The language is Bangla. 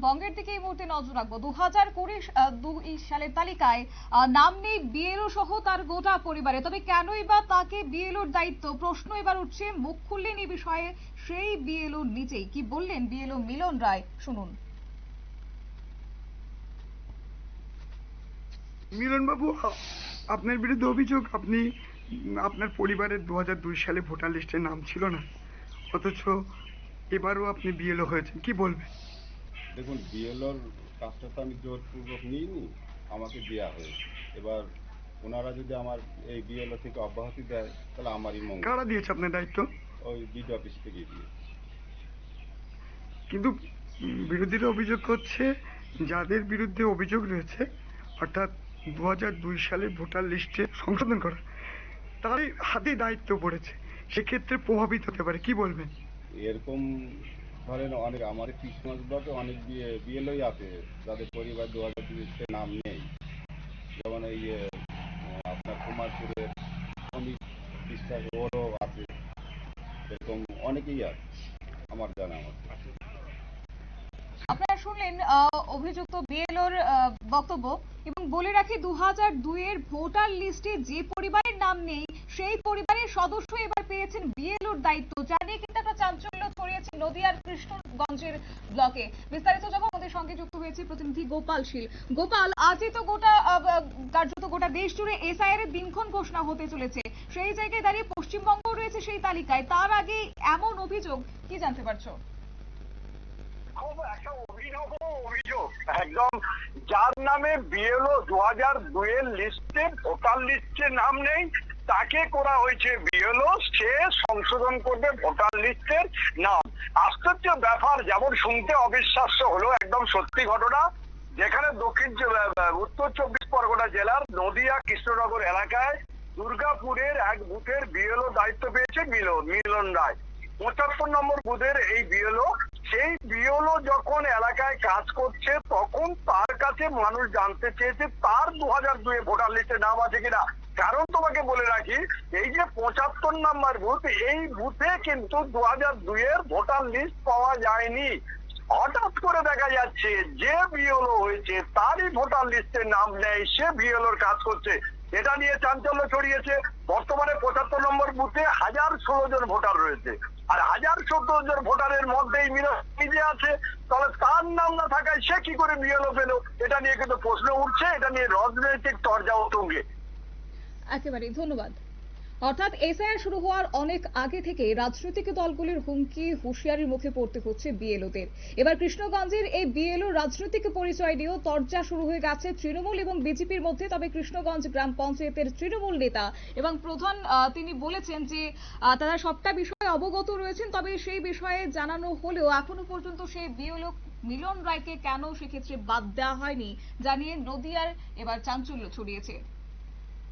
বঙ্গের দিকে এই মুহূর্তে নজর রাখব। দু হাজার কুড়ি দুই সালের তালিকায় নাম নেই বিএলও সহ তার গোটা পরিবারে। তবে কেনই বা তাকে বিএলওর দায়িত্ব? প্রশ্ন এবার উঠছে মুখ খুললেন এই বিষয়ে সেই বিএলও নিজেই কি বললেন বিএলও মিলন রায়? শুনুন। মিলনবাবু, আ- আপনার বিরুদ্ধে অভিযোগ, আপনি আপনার পরিবারের দু দুই সালে ভোটার লিস্টে নাম ছিল না। অথচ এবারও আপনি বিএলও হয়েছেন। কি বলবেন? দেখুন বিএলওর কাজটা তো আমি জোরপূর্বক নিইনি আমাকে দেওয়া হয়েছে। এবার ওনারা যদি আমার এই বিএলও থেকে অব্যাহতি দেয় তাহলে আমারই মঙ্গল। কারা দিয়েছে আপনার দায়িত্ব? ওই বিডি অফিস থেকে দিয়ে কিন্তু বিরোধীরা অভিযোগ করছে যাদের বিরুদ্ধে অভিযোগ রয়েছে অর্থাৎ দু দুই সালে ভোটার লিস্টে সংশোধন করা তারই হাতে দায়িত্ব পড়েছে। সেক্ষেত্রে প্রভাবিত হতে পারে কি বলবেন? এরকম ধরেন অনেক আমার কৃষ্ণগঞ্জ ব্লকে অনেক বিয়ে বিএলওই আছে, যাদের পরিবার দু হাজার তিরিশে নাম নেই। যেমন এই আপনার কুমারপুরের অমিত বিশ্বাস, ওরও আছে। এরকম অনেকেই আছে, আমার জানা আমার আপনারা শুনলেন অভিযুক্ত বিএলওর বক্তব্য, এবং বলে রাখি দু হাজার ভোটার লিস্টে যে পরিবারের নাম নেই, সেই পরিবারের সদস্য এবার পেয়েছেন বিএলওর দায়িত্ব। যা নিয়ে কিন্তু একটা চাঞ্চল্য ছড়িয়েছে নদিয়ার কৃষ্ণগঞ্জের ব্লকে। বিস্তারিত যখন আমাদের সঙ্গে যুক্ত হয়েছে প্রতিনিধি গোপাল শীল। গোপাল আজই তো গোটা কার্যত গোটা দেশ জুড়ে এসআইআর এর দিনক্ষণ ঘোষণা হতে চলেছে। সেই জায়গায় দাঁড়িয়ে পশ্চিমবঙ্গ রয়েছে সেই তালিকায়। তার আগে এমন অভিযোগ কি জানতে পারছ? যার নামে বিএলও দু হাজার দুয়ের লিস্টে ভোটার লিস্টে নাম নেই। তাকে করা হয়েছে বিএলও, সে সংশোধন করবে ভোটার লিস্টের নাম। আশ্চর্য ব্যাপার, যেমন শুনতে অবিশ্বাস্য হলো একদম সত্যি ঘটনা, যেখানে দক্ষিণ উত্তর চব্বিশ পরগনা জেলার নদিয়া কৃষ্ণনগর এলাকায় দুর্গাপুরের এক বুথের বিএলও দায়িত্ব পেয়েছে মিলন মিলন রায়। পঁচাত্তর নম্বর বুথের এই বিএলও, সেই বিএলও যখন এলাকায় কাজ করছে, তখন তার কাছে মানুষ জানতে চেয়েছে, তার দু হাজার দুয়ে ভোটার লিস্টে নাম আছে কিনা। কারণ তোমাকে বলে রাখি, এই যে পঁচাত্তর নাম্বার বুথ এই বুথে কিন্তু দু হাজার দুইয়ের ভোটার লিস্ট পাওয়া যায়নি। হঠাৎ করে দেখা যাচ্ছে, যে বিএলও হয়েছে, তারই ভোটার লিস্টে নাম নেয়, সে বিএলওর কাজ করছে। এটা নিয়ে চাঞ্চল্য ছড়িয়েছে। বর্তমানে পঁচাত্তর নম্বর বুথে হাজার ষোলো জন ভোটার রয়েছে। আর হাজার চোদ্দ জন ভোটারের মধ্যেই নিজে আছে। তাহলে তার নাম না থাকায় সে কি করে বিএলও পেল? এটা নিয়ে কিন্তু প্রশ্ন উঠছে, এটা নিয়ে রাজনৈতিক তরজা তুঙ্গে। একেবারেই ধন্যবাদ। অর্থাৎ এসআইআর শুরু হওয়ার অনেক আগে থেকে রাজনৈতিক দলগুলির হুমকি, হুঁশিয়ারির মুখে পড়তে হচ্ছে বিএলওদের। এবার কৃষ্ণগঞ্জের এই বিএলও রাজনৈতিক পরিচয় নিয়েও তরজা শুরু হয়ে গেছে তৃণমূল এবং বিজেপির মধ্যে। তবে কৃষ্ণগঞ্জ গ্রাম পঞ্চায়েতের তৃণমূল নেতা এবং প্রধান তিনি বলেছেন যে তারা সবটা বিষয়ে অবগত রয়েছেন, তবে সেই বিষয়ে জানানো হলেও এখনও পর্যন্ত সেই বিএলও মিলন রায়কে কেন সেক্ষেত্রে বাদ দেওয়া হয়নি জানিয়ে নদিয়ার এবার চাঞ্চল্য ছড়িয়েছে।